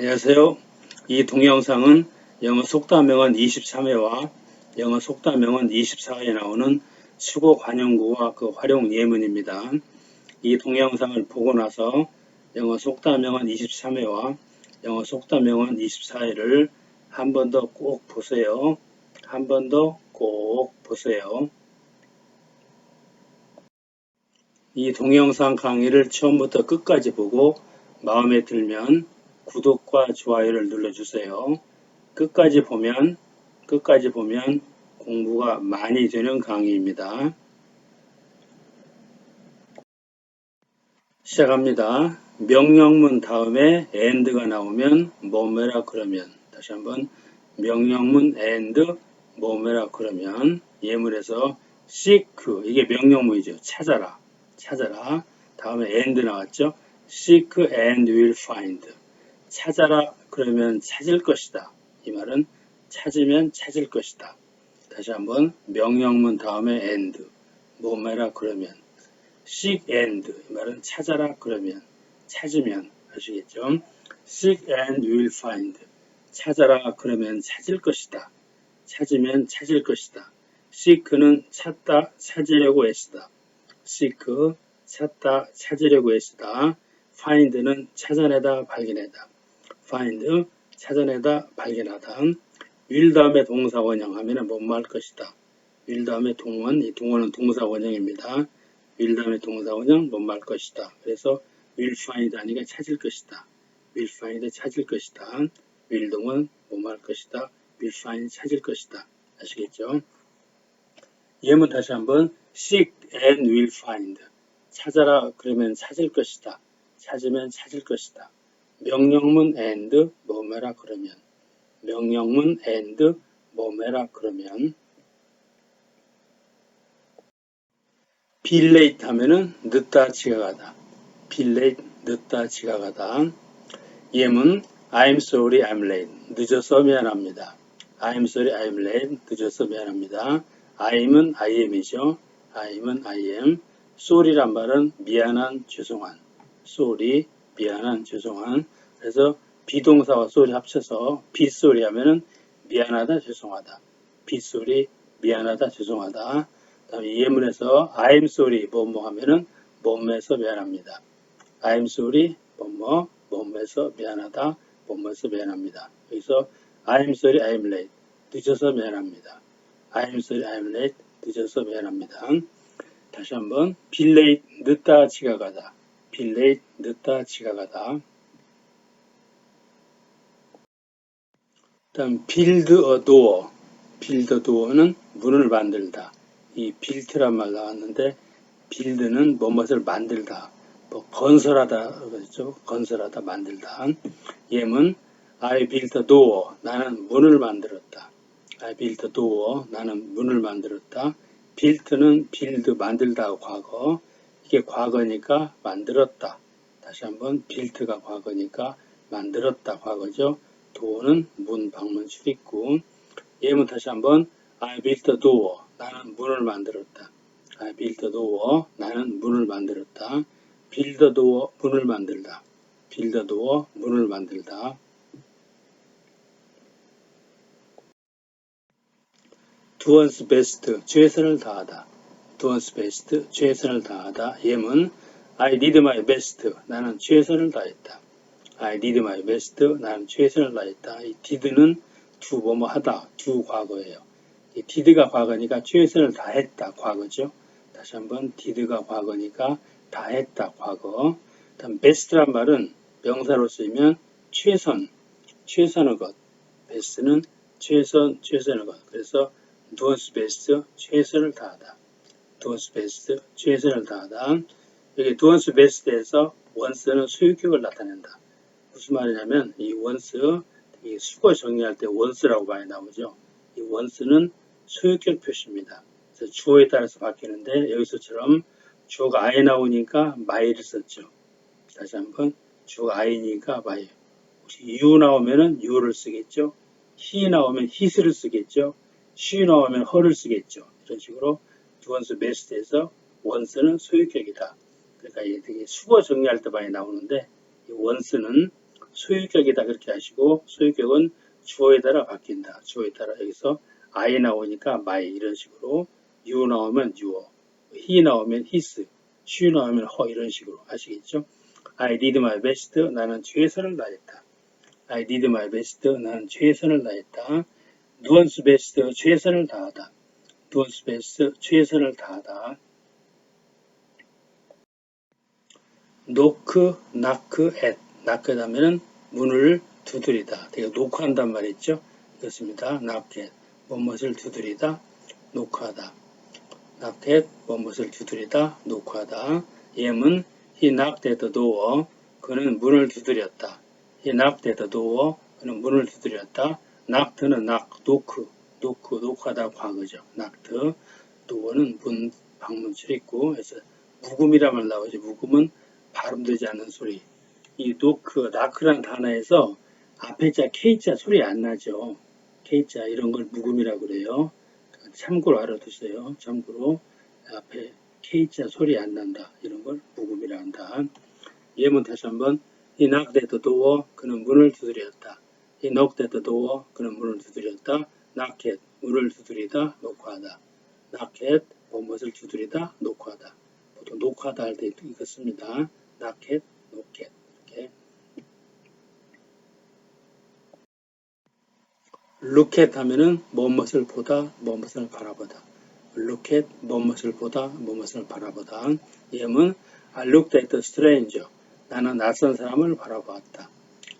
안녕하세요. 이 동영상은 영어 속담명언 23회와 영어 속담명언 24회에 나오는 수고 관용구와 그 활용 예문입니다. 이 동영상을 보고 나서 영어 속담명언 23회와 영어 속담명언 24회를 한 번 더 꼭 보세요. 한 번 더 꼭 보세요. 이 동영상 강의를 처음부터 끝까지 보고 마음에 들면 구독과 좋아요를 눌러주세요. 끝까지 보면 끝까지 보면 공부가 많이 되는 강의입니다. 시작합니다. 명령문 다음에 and가 나오면 뭐뭐라 그러면 다시 한번 명령문 and 뭐뭐라 그러면 예문에서 seek 이게 명령문이죠. 찾아라. 찾아라. 다음에 and 나왔죠. seek and will find. 찾아라 그러면 찾을 것이다. 이 말은 찾으면 찾을 것이다. 다시 한번 명령문 다음에 and 뭐뭐라 그러면 seek and 이 말은 찾아라 그러면 찾으면 아시겠죠? seek and will find 찾아라 그러면 찾을 것이다. 찾으면 찾을 것이다. seek는 찾다 찾으려고 애쓰다. seek 찾다 찾으려고 애쓰다. find는 찾아내다 발견하다. Find 찾아내다 발견하다. will 다음에 동사 원형 하면은 뭐뭐 할 것이다. will 다음에 동원, 이 동원은 동사 원형입니다. will 다음에 동사 원형 뭐뭐 할 것이다. 그래서 will find 아니가 찾을 것이다. will find 찾을 것이다. will 동원 뭐뭐 할 것이다. will find 찾을 것이다. 아시겠죠? 예문 다시 한번 seek and will find 찾아라 그러면 찾을 것이다. 찾으면 찾을 것이다. 명령문 and 뭐뭐라 그러면 명령문 and 뭐뭐라 그러면 late 하면은 늦다 지각하다. late 늦다 지각하다. 예문 I'm sorry I'm late 늦어서 미안합니다. I'm sorry I'm late 늦어서 미안합니다. I'm은 I am이죠. I'm은 I am. sorry란 말은 미안한 죄송한. sorry 미안한 죄송한 그래서 비동사와 소리 합쳐서 빗소리 하면은 미안하다 죄송하다. 빗소리 미안하다 죄송하다. 다음에 예문에서 I'm sorry 뭐뭐 하면은 뭐뭐해서 미안합니다. I'm sorry 뭐뭐 뭐뭐해서 미안하다 뭐뭐해서 미안합니다. 여기서 I'm sorry I'm late 늦어서 미안합니다. I'm sorry I'm late 늦어서 미안합니다. 다시 한번 late 늦다 지각하다. late 늦다 지각하다 다음 build a door, build a door는 문을 만들다. 이 build란 말 나왔는데 build는 뭐뭇을 만들다, 뭐 건설하다 그렇죠? 건설하다, 만들다. 예문 I built a door, 나는 문을 만들었다. I built a door, 나는 문을 만들었다. built는 build 만들다 과거. 이게 과거니까 만들었다. 다시 한번 built가 과거니까 만들었다 과거죠. 도어는 문, 방문, 출입구. 예문 다시 한번 I built a door. 나는 문을 만들었다. I built a door. 나는 문을 만들었다. build a door. 문을 만들다. build a door. 문을 만들다. do one's best. 최선을 다하다. do one's best. 최선을 다하다. 예문 I did my best. 나는 최선을 다했다. I did my best. 나는 최선을 다했다. 이 did는 to 뭐뭐 하다, to 과거예요. 이 did가 과거니까 최선을 다했다, 과거죠. 다시 한번 did가 과거니까 다했다, 과거. 다음 best란 말은 명사로 쓰이면 최선, 최선의 것. best는 최선, 최선의 것. 그래서 do's best, 최선을 다하다. do's best, 최선을 다하다. 여기 do's best에서 once는 소유격을 나타낸다. 무슨 말이냐면 이 원스 이 수거 정리할 때 원스라고 많이 나오죠. 이 원스는 소유격 표시입니다. 그래서 주어에 따라서 바뀌는데 여기서처럼 주어가 I 나오니까 my를 썼죠. 다시 한번 주어가 I니까 my. 혹시 you 나오면은 you를 쓰겠죠. he 나오면 his를 쓰겠죠. she 나오면 her를 쓰겠죠. 이런 식으로 두 원수 베스트에서 원스는 소유격이다. 그러니까 이게 수거 정리할 때 많이 나오는데 이 원스는 소유격이다 그렇게 하시고 소유격은 주어에 따라 바뀐다. 주어에 따라 여기서 I 나오니까 my 이런 식으로 you 나오면 your, he 나오면 his, she 나오면 her 이런 식으로 아시겠죠? I did my best. 나는 최선을 다했다. I did my best. 나는 최선을 다했다. 누언스 베스트 최선을 다하다. 누언스 베스트 최선을 다하다. 노크, 나크, 앳. 나크 하면은 문을 두드리다. 되게 노크한단 말이죠. 그렇습니다. 나켓, 뭐뭇을 두드리다, 노크하다. 나켓, 뭐뭇을 두드리다, 노크하다. 예문, he knocked at the door. 그는 문을 두드렸다. he knocked at the door. 그는 문을 두드렸다. knocked는 knock, 노크, 노크, 노크하다 과거죠. knocked. door는 문, 방문 출입구. 그래서 묵음이란 말 나오죠. 묵음은 발음되지 않는 소리. 이 노크, 나크라는 단어에서 앞에 자, K자 소리 안 나죠. K자 이런 걸 묵음이라고 그래요. 참고로 알아두세요. 참고로 앞에 K자 소리 안 난다. 이런 걸 묵음이라 한다. 예문 다시 한번 at the door. 그는 문을 두드렸다. At the door. 그는 문을 두드렸다. at 문을 두드리다 녹화하다. at 무엇을 두드리다 녹화하다. 보통 녹화하다 할 때 이거 씁니다. knock at 이렇게 look at 하면은 무엇을 보다, 무엇을 바라보다. look at 무엇을 보다, 무엇을 바라보다. 예문 I looked at the stranger. 나는 낯선 사람을 바라보았다.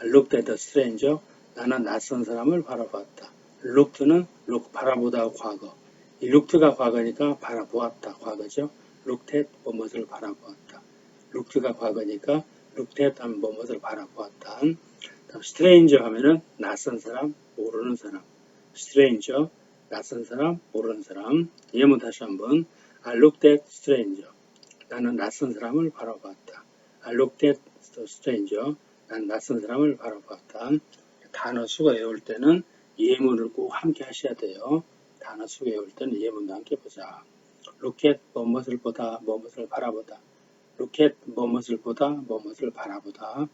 I looked at the stranger. 나는 낯선 사람을 바라보았다. looked는 look 바라보다 과거. 이 looked가 과거니까 바라보았다 과거죠. looked at 무엇을 바라보았다. looked가 과거니까 looked at 하면 무엇을 바라보았다. 다음 stranger 하면은 낯선 사람, 모르는 사람. stranger, 낯선 사람, 모르는 사람. 예문 다시 한번. I looked at stranger. 나는 낯선 사람을 바라보았다. I looked at stranger. 난 낯선 사람을 바라보았다. 단어 수가 외울 때는 예문을 꼭 함께 하셔야 돼요. 단어 수가 외울 때는 예문도 함께 보자. look at 무엇을 보다, 무엇을 바라보다. look at 무엇을 보다, 무엇을 바라보다.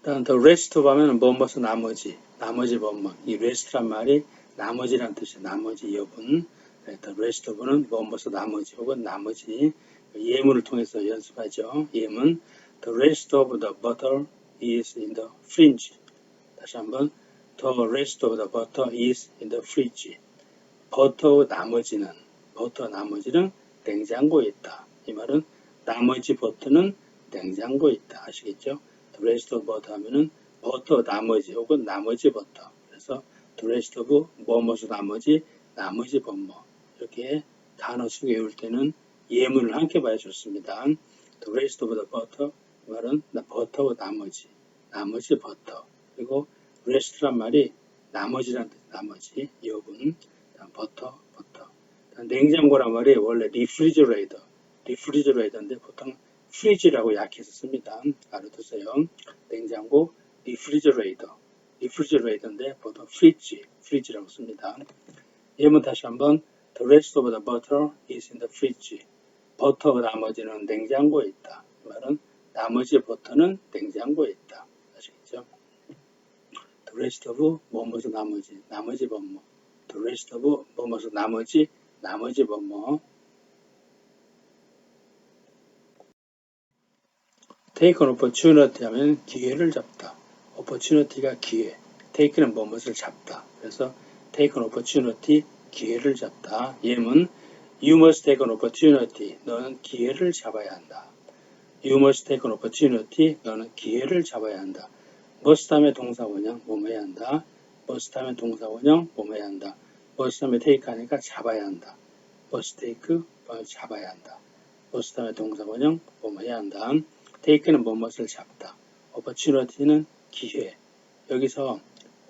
다음 the rest of 하면 뭐뭐서 나머지, 나머지 뭐뭐. 이 rest란 말이 나머지란 뜻이에요. 나머지 여분. 네, the rest of는 뭐뭐서 나머지 혹은 나머지. 예문을 통해서 연습하죠. 예문. The rest of the butter is in the fridge. 다시 한번. The rest of the butter is in the fridge. 버터 나머지는, 버터 나머지는 냉장고에 있다. 이 말은 나머지 버터는 냉장고에 있다. 아시겠죠? Of butter 하면은 버터 나머지 혹은 나머지 버터. 그래서 rest of 뭐뭐서 나머지, 나머지 뭐뭐. 이렇게 단어 수 외울 때는 예문을 함께 봐야 좋습니다. of the butter 이 말은 나 버터 나머지, 나머지 버터. 그리고 rest란 말이 나머지란 뜻, 나머지 여분, 버터, 버터. 냉장고란 말이 원래 refrigerator, refrigerator인데 보통 프리지라고 약해서 씁니다. 알아두세요. 냉장고 refrigerator, refrigerator인데 보통 fridge, fridge라고 씁니다. 예문 다시 한번 The rest of the butter is in the fridge. 버터 나머지는 냉장고에 있다. 이 말은 나머지 버터는 냉장고에 있다. 아시겠죠? The rest of 뭐뭐서 나머지, 나머지 뭐뭐. The rest of 뭐뭐서 나머지, 나머지 뭐뭐. Take an opportunity 하면 기회를 잡다. opportunity가 기회. take는 뭐뭇을 잡다. 그래서 take an opportunity 기회를 잡다. 예문 You must take an opportunity. 너는 기회를 잡아야 한다. You must take an opportunity. 너는 기회를 잡아야 한다. must 하면 동사 원형 뭐뭐해야 한다. must 하면 동사 원형 뭐뭐해야 한다. must 하면 take 하니까 잡아야 한다. must take 뭘 잡아야 한다. must 하면 동사 원형 뭐뭐해야 한다. Take는 뭐뭇을 잡다. opportunity는 기회. 여기서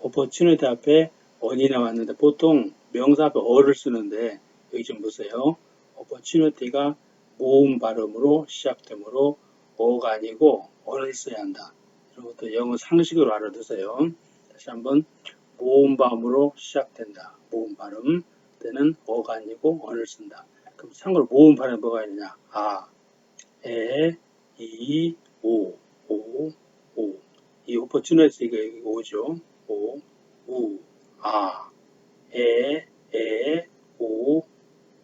opportunity 앞에 on이 나왔는데 보통 명사 앞에 어를 쓰는데 여기 좀 보세요. opportunity가 모음 발음으로 시작되므로 어가 아니고 on을 써야 한다. 이런 것도 영어 상식으로 알아두세요. 다시 한번 모음 발음으로 시작된다. 모음 발음 때는 어가 아니고 on을 쓴다. 그럼 참고로 모음 발음이 뭐가 있느냐? 아, 에, 이, 오, 오, 오. 이 opportunity가 여기 오죠. 오, 우, 아, 에, 에, 오,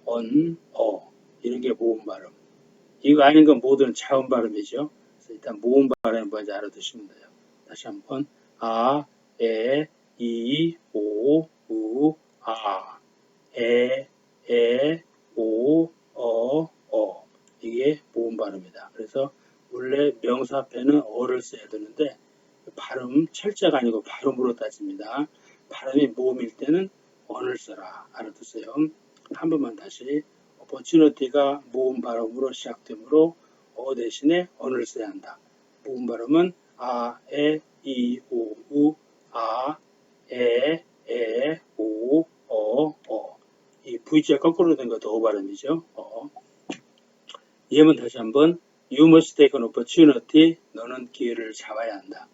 언, 어. 이런 게 모음 발음. 이거 아닌 건 모든 자음 발음이죠. 그래서 일단 모음 발음이 뭔지 알아두시면 돼요. 다시 한번 아, 에, 이, 오, 우, 아, 에, 에, 오, 어, 어. 이게 모음 발음이다. 그래서 원래 명사 앞에는 어를 써야 되는데 발음 철자가 아니고 발음으로 따집니다. 발음이 모음일 때는 언을 써라. 알아두세요. 한 번만 다시 opportunity가 모음 발음으로 시작되므로 어 대신에 언을 써야 한다. 모음 발음은 아, 에, 이, 오, 우, 아, 에, 에, 오, 어, 어. 이 V자 거꾸로 된 것도 어 발음이죠. 어. 예문 다시 한번 You must take an opportunity. 너는 기회를 잡아야 한다.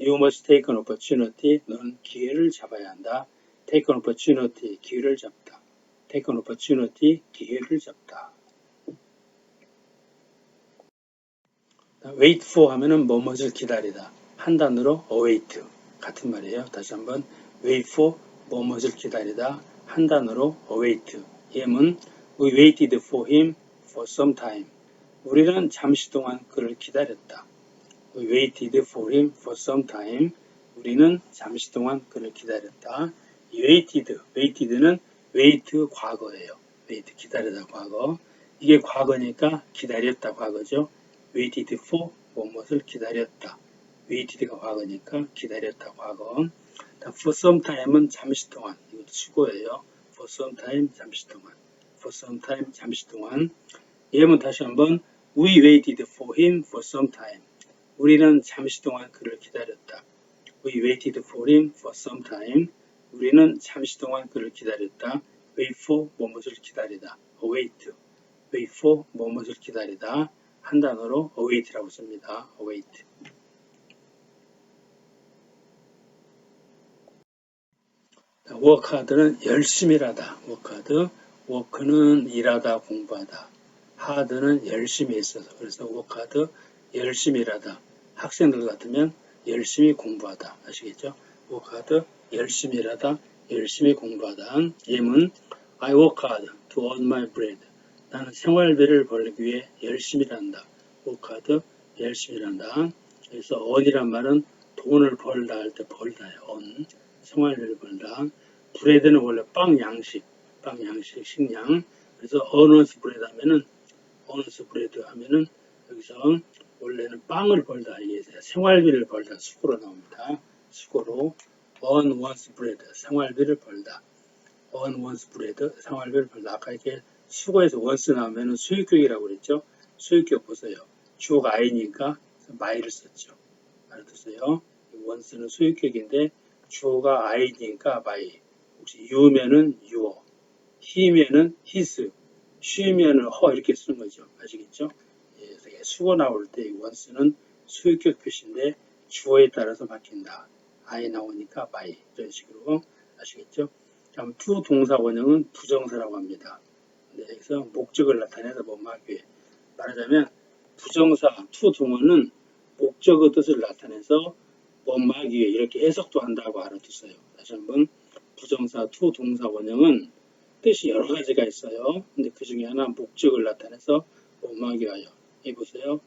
You must take an opportunity. 너는 기회를 잡아야 한다. Take an opportunity. 기회를 잡다. Take an opportunity. 기회를 잡다. wait for 하면은 뭐뭇을 기다리다. 한 단어로 await 같은 말이에요. 다시 한번 wait for 뭐뭇을 기다리다. 한 단어로 await. 예문 We waited for him for some time. 우리는 잠시 동안 그를 기다렸다. We waited for him for some time. 우리는 잠시 동안 그를 기다렸다. 이 waited, waited는 wait 과거예요. wait 기다리다 과거. 이게 과거니까 기다렸다 과거죠. waited for 무엇을 기다렸다. waited가 과거니까 기다렸다 과거. for some time은 잠시 동안. 이것도 수고예요. for some time 잠시 동안. for some time 잠시 동안. 예문 다시 한번 We waited for him for some time. 우리는 잠시 동안 그를 기다렸다. We waited for him for some time. 우리는 잠시 동안 그를 기다렸다. Wait for 무엇을 기다리다. Await. Wait for 무엇을 기다리다. 한 단어로 await라고 씁니다. await. hard는 열심히 일하다. hard. work는 일하다, 공부하다. Hard는 열심히 있어서. 그래서 work hard, 열심히 일하다. 학생들 같으면 열심히 공부하다. 아시겠죠? work hard, 열심히 일하다, 열심히 공부하다. 예문 I work hard to earn my bread. 나는 생활비를 벌기 위해 열심히 일한다. work hard, 열심히 일한다. 그래서 earn이란 말은 돈을 벌다 할 때 벌다예요. earn. 생활비를 벌다. 브레드는 원래 빵 양식, 빵 양식, 식량. 그래서 earners bread 하면은 earners bread 하면은 여기서 원래는 빵을 벌다 이게 생활비를 벌다 수고로 나옵니다. 수고로 earn one's 생활비를 벌다. earn one's 생활비를 벌다. 아까 이렇게 수고에서 once 나오면은 수익격이라고 그랬죠. 수익격 보세요. 주어가 I니까 my를 썼죠. 알아두세요. once는 수익격인데 주어가 I니까 my. 혹시 you면은 your, he면은 his, she면은 her 이렇게 쓰는 거죠. 아시겠죠? 예, 수고 나올 때 once는 수익격 표시인데 주어에 따라서 바뀐다. I 나오니까 by 이런 식으로 아시겠죠? 다음 to 동사 원형은 부정사라고 합니다. 네, 여기서 목적을 나타내서 위해 말하자면 부정사 to 동어는 목적의 뜻을 나타내서 못막기 위해 이렇게 해석도 한다고 알아두세요. 다시 한번 부정사 to 동사 원형은 뜻이 여러 가지가 있어요. 근데 그 중에 하나 목적을 나타내서 못막기 위하여. 이 보세요.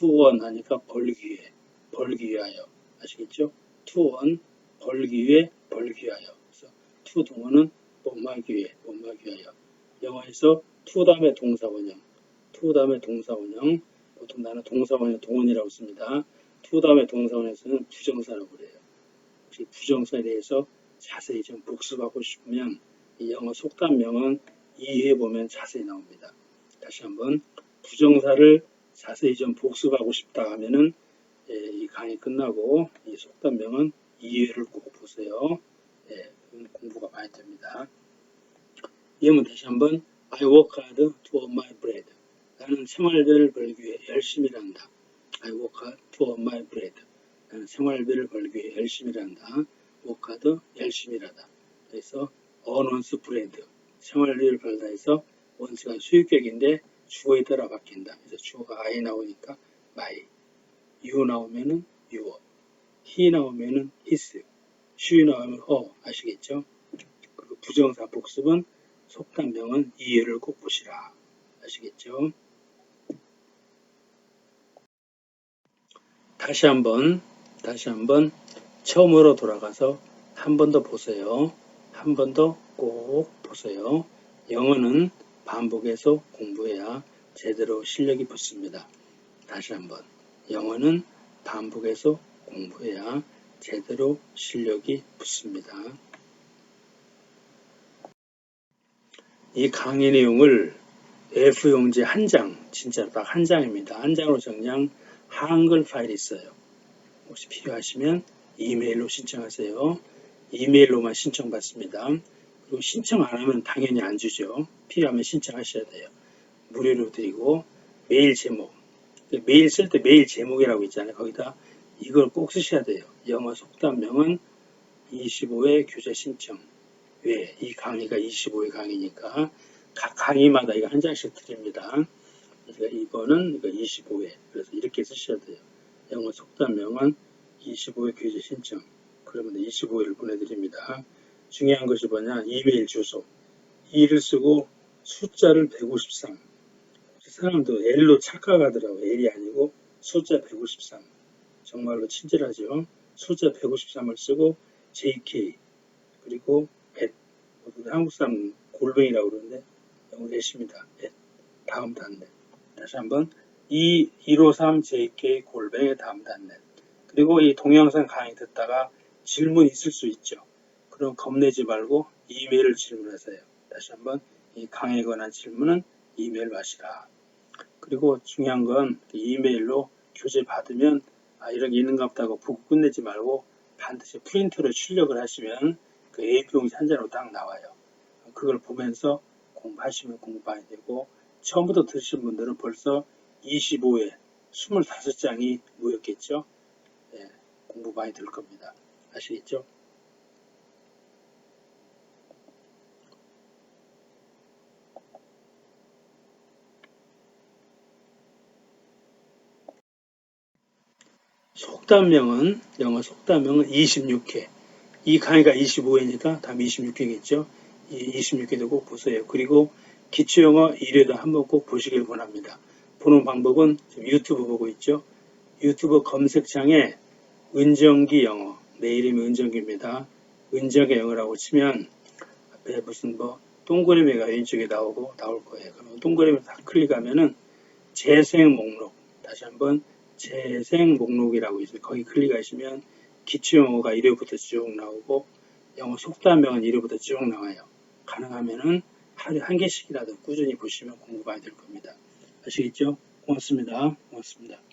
one 하니까 벌기 위해, 벌기 위하여. 아시겠죠? one 벌기 위해, 벌기 위하여. 그래서 to 동어는 못막기 위해, 못막기 위하여. 영어에서 to 다음에 동사 원형, to 다음에 동사 원형. 보통 나는 동사 원형 동원이라고 씁니다. to 다음에 동사 원형에서는 부정사라고 그래요. 혹시 부정사에 대해서 자세히 좀 복습하고 싶으면 이 영어 속담명은 이해해 보면 자세히 나옵니다. 다시 한번 부정사를 자세히 좀 복습하고 싶다 하면은 예, 이 강의 끝나고 이 속담명은 이해를 꼭 보세요. 예, 공부가 많이 됩니다. 예문 다시 한번 I work hard to earn my bread. 나는 생활비를 벌기 위해 열심히 일한다. I work hard to earn my bread. 나는 생활비를 벌기 위해 열심히 일한다. work hard 열심히 일하다. 그래서 earn one's bread. 생활비를 벌다 해서 원스가 수익격인데 주어에 따라 바뀐다. 그래서 주어가 I 나오니까 my, you 나오면은 your, he 나오면은 his, she 나오면 her 아시겠죠? 그리고 부정사 복습은 속담명은 이 예를 꼭 보시라 아시겠죠? 다시 한번 다시 한번 처음으로 돌아가서 한 번 더 보세요. 한 번 더 꼭 보세요. 영어는 반복해서 공부해야 제대로 실력이 붙습니다. 다시 한번 영어는 반복해서 공부해야 제대로 실력이 붙습니다. 이 강의 내용을 F용지 한 장, 진짜 딱 한 장입니다. 한 장으로 정리한 한글 파일이 있어요. 혹시 필요하시면 이메일로 신청하세요. 이메일로만 신청받습니다. 그리고 신청 안 하면 당연히 안 주죠. 필요하면 신청하셔야 돼요. 무료로 드리고 메일 제목 메일 쓸 때 메일 제목이라고 있잖아요. 거기다 이걸 꼭 쓰셔야 돼요. 영어 속담명은 25회 교재 신청. 왜? 이 강의가 25회 강의니까 각 강의마다 이거 한 장씩 드립니다. 그러니까 이거는 이거 25회. 그래서 이렇게 쓰셔야 돼요. 영어 속담명은 25회 교재 신청. 그러면 25회를 보내드립니다. 중요한 것이 뭐냐? 이메일 주소. 2를 쓰고 숫자를 153. 사람도 L로 착각하더라고요. L이 아니고 숫자 153. 정말로 친절하죠. 숫자 153을 쓰고 JK 그리고 at 한국 사람 골뱅이라고 그러는데 영어 내십니다. 다음 단넷 다시 한번 2 153 JK 골뱅이 다음 단넷 그리고 이 동영상 강의 듣다가 질문 있을 수 있죠. 그럼 겁내지 말고 이메일을 질문하세요. 다시 한번 이 강의에 관한 질문은 이메일 마시라. 그리고 중요한 건 이메일로 교재 받으면 아, 이런 게 있는가 보다고 보고 끝내지 말고 반드시 프린터로 출력을 하시면 그 A4용지 한 장으로 딱 나와요. 그걸 보면서 공부하시면 공부 많이 되고 처음부터 들으신 분들은 벌써 25회 25장이 모였겠죠. 예, 공부 많이 될 겁니다. 아시겠죠? 속담명은 영어 속담명은 26회. 이 강의가 25회니까 다음 26회겠죠. 이 26회 도 꼭 보세요. 그리고 기초영어 1회도 한번 꼭 보시길 원합니다. 보는 방법은 유튜브 보고 있죠. 유튜브 검색창에 은정기 영어 내 이름이 은정기입니다. 은정의 영어라고 치면 앞에 무슨 뭐 동그라미가 왼쪽에 나오고 나올 거예요. 그러면 동그라미 다 클릭하면은 재생 목록 다시 한번 재생 목록이라고 있어요. 거기 클릭하시면 기초 영어가 1회부터 쭉 나오고 영어 속담명은 1회부터 쭉 나와요. 가능하면은 하루에 한 개씩이라도 꾸준히 보시면 공부 많이 될 겁니다. 아시겠죠? 고맙습니다. 고맙습니다.